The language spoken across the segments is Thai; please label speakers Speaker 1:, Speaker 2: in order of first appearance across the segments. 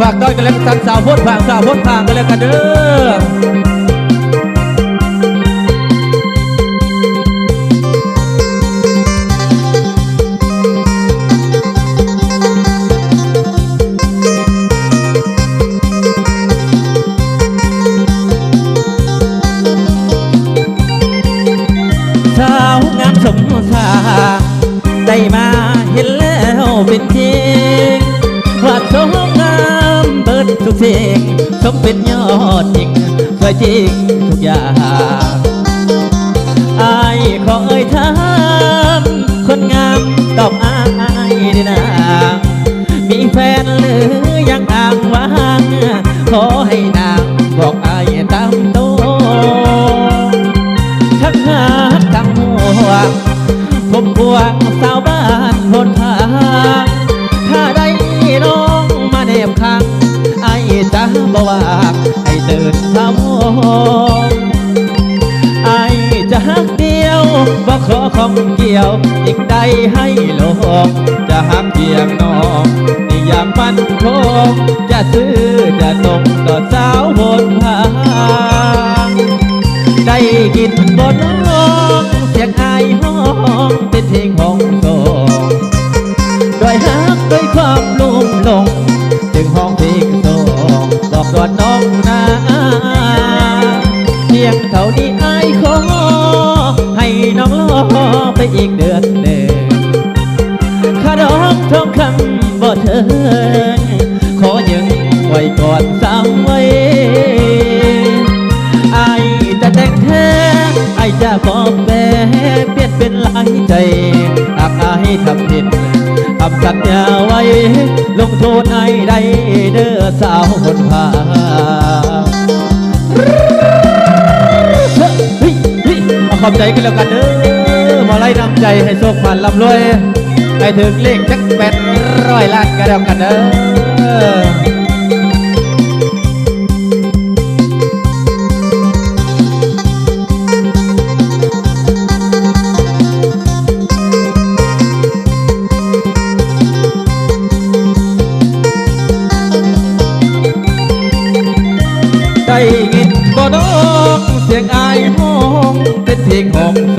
Speaker 1: ฝากต้อยกันแล้วกันสาวพดผางสาวพดผางกันแล้วกันเด้อสาวงามสมสาได้มาเห็นแล้วเป็นจริง ทุกสิ่งสมเป็นยอดจริงเคยจริงทุกอย่างอายขอเอ่ยถามคนงาม ใดให้หลกจะหักเพียงน้องนี่ยามมันคงจะซื้อจะตรงต่อสาวบนทางได้กินบนน้องเสียงอายห้องเป็นเท ข้อกทองคำบ่เถินขอยังไว้ก่อนสามไว้ไอจะแต่งแท้ไอจะบอกแปรเปลี่ยนเป็นหลายใจหากอทำผิดทำสัญญาไว้ ลงโทษไอได้เด้อสาวคนพาเฮ้ยเฮ้ยเอาขอบใจกันแล้วกันเด้อมาไล่นำใจให้โชคมันลำรวย ให้ถึงเลขจักแปดร้อยล้านกันแล้วกันเด้อได้ยินบ่น้องเสียงอายห้องเป็นเพลงของโซ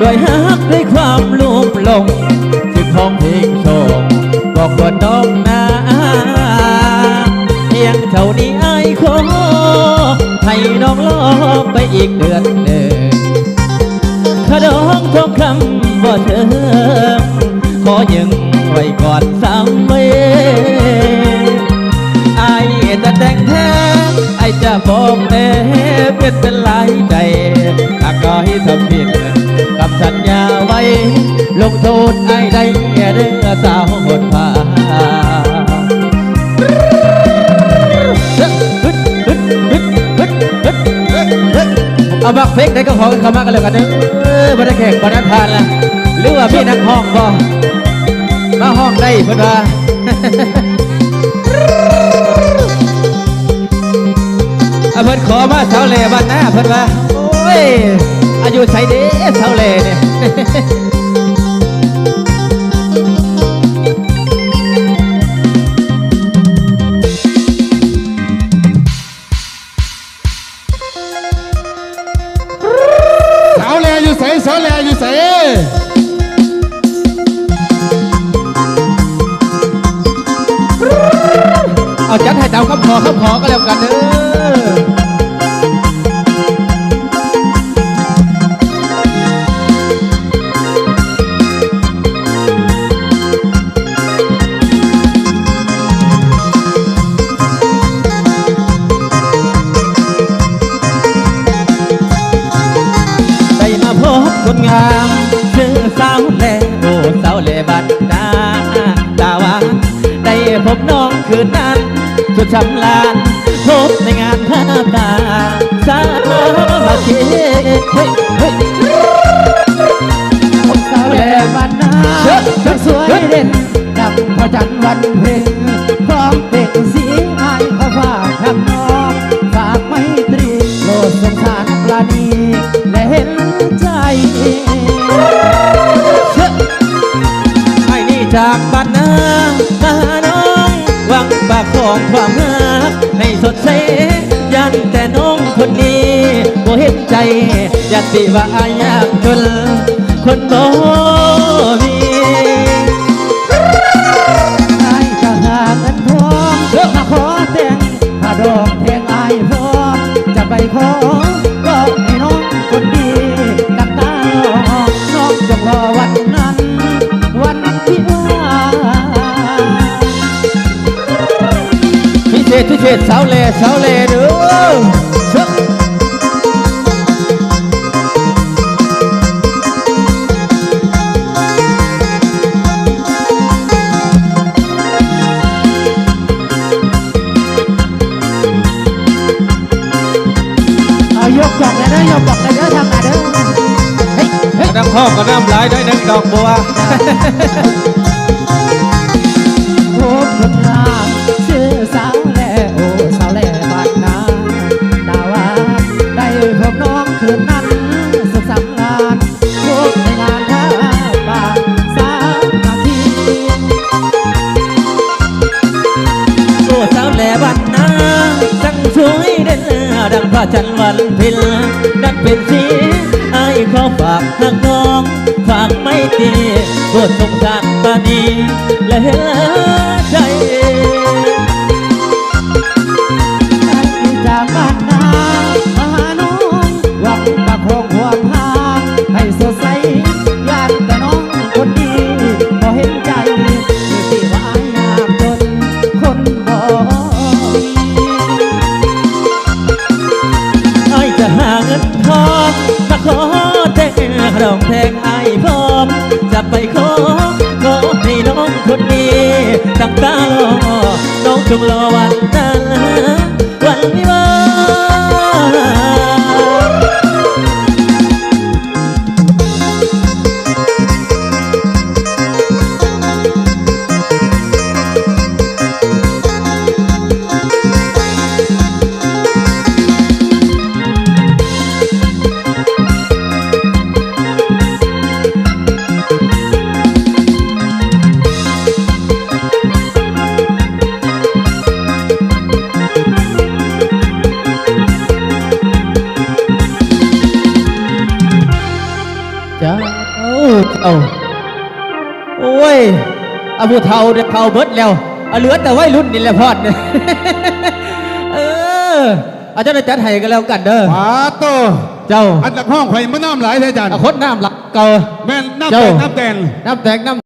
Speaker 1: ด้วยฮักด้วยความลุ่ มหลงจึงห้องเพลงโซบอกว่าน้องนาเพียงเท่านี้ไอายขอให้น้องรอไปอีกเดือนหนึ่งขดองทองคำบ่าเถิงขอยังไว้ก่อนสามเวไอ้จะแต่งแท้ไอ้จะบอกแต่เปลี่ยนเป็นลายใจหากก็ให้ทำผิดกับสัญญาไว้ ลงโทษไอ้ได้แค่เรื่อสาวคนพาเอาบักเพกได้ก็ขอกันเข้ามากันเลยกันเด้อบ่ไดแขกบ่ไดทานละหรือว่าพี่นักห้องบ่มาห้องได้เพิ่อนว่าอะเพิ่นขอมาเสาเล่บ้านหน้าเพิ่อนว่าโอ้ย อายุใส่เด้เสาเล่เนี่ย บ้านนาตาวานได้พบน้องคืนนั้นสุดชำลานพบในงานภาตาสามาคีเฮ้ยเฮ้ย
Speaker 2: สาวแหล่บ้านนาทั้งสวยเด่นดังพระจันทร์วันเพ็ญพร้อมเด็กสีอายขอฝากทำน้องฝากไมตรีโปรดสงสารปราณี จา
Speaker 1: กบัดนามาน้องวังปากของความงักให้สดใสยันแต่น้องคนนี้บ่เห็นใจอยากสิว่าอายากจนคนบ่มี
Speaker 2: ที่ว่า
Speaker 1: พิเศษพิเศษสาวเล่สาวเล่เด้อ พ่อก็น้ำลายได้หนึ่งดอกบัว
Speaker 2: โอ้คนงามชื่อสาวแลโอ้สาวแลบ้านนาดาวาได้พบน้องคืนนั้นสุขสันต์ลานพบในงานท่าบ้านสามที
Speaker 1: โอ้สาวแหล่บ้านนาจังสวยเด่นดังพระจันทร์วันเพ็ญ ฝากหักน้อง ฝากไม่ตีโปรดสงสารตานีและเห็น
Speaker 2: น้อง
Speaker 1: อาผู้เฒ่าเด็กเฒ่าเบิดแล้วเอาเหลือแต่วัยรุ่นนี่แหละพอดเนี่ยเออเอาเจ้าหน้าจัดให้กันแล้วกันเด้อ
Speaker 3: ปาโต
Speaker 1: เจ้า
Speaker 3: อันดับห้องไข่มันน้ำไหลายแท้จัน
Speaker 1: เอาคดน้ำหลักเก่า
Speaker 3: แม่นน้ำ
Speaker 1: เจ้า
Speaker 3: แตงน้ำแตง
Speaker 1: น้ำแตกน้ำ